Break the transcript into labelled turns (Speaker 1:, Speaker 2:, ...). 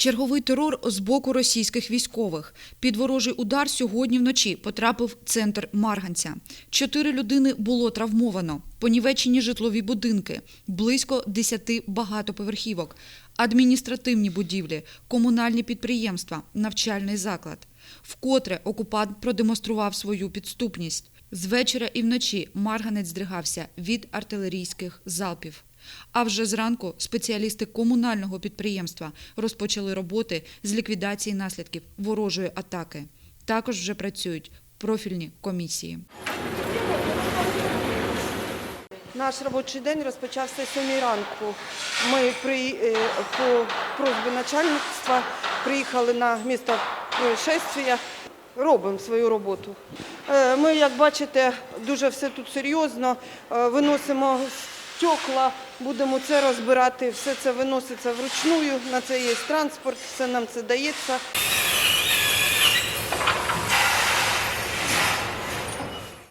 Speaker 1: Черговий терор з боку російських військових. Під ворожий удар сьогодні вночі потрапив центр Марганця. Чотири людини було травмовано. Понівечені житлові будинки, близько десяти багатоповерхівок, адміністративні будівлі, комунальні підприємства, навчальний заклад. Вкотре окупант продемонстрував свою підступність. З вечора і вночі Марганець здригався від артилерійських залпів. А вже зранку спеціалісти комунального підприємства розпочали роботи з ліквідації наслідків ворожої атаки. Також вже працюють профільні комісії.
Speaker 2: Наш робочий день розпочався 7 ранку. Ми при, е, по просьбі начальництва приїхали на місце происшествия, робимо свою роботу. Е, Ми, як бачите, дуже все тут серйозно. Е, Виносимо стекла, будемо це розбирати. Все це виноситься вручную, на це є транспорт, все нам це дається.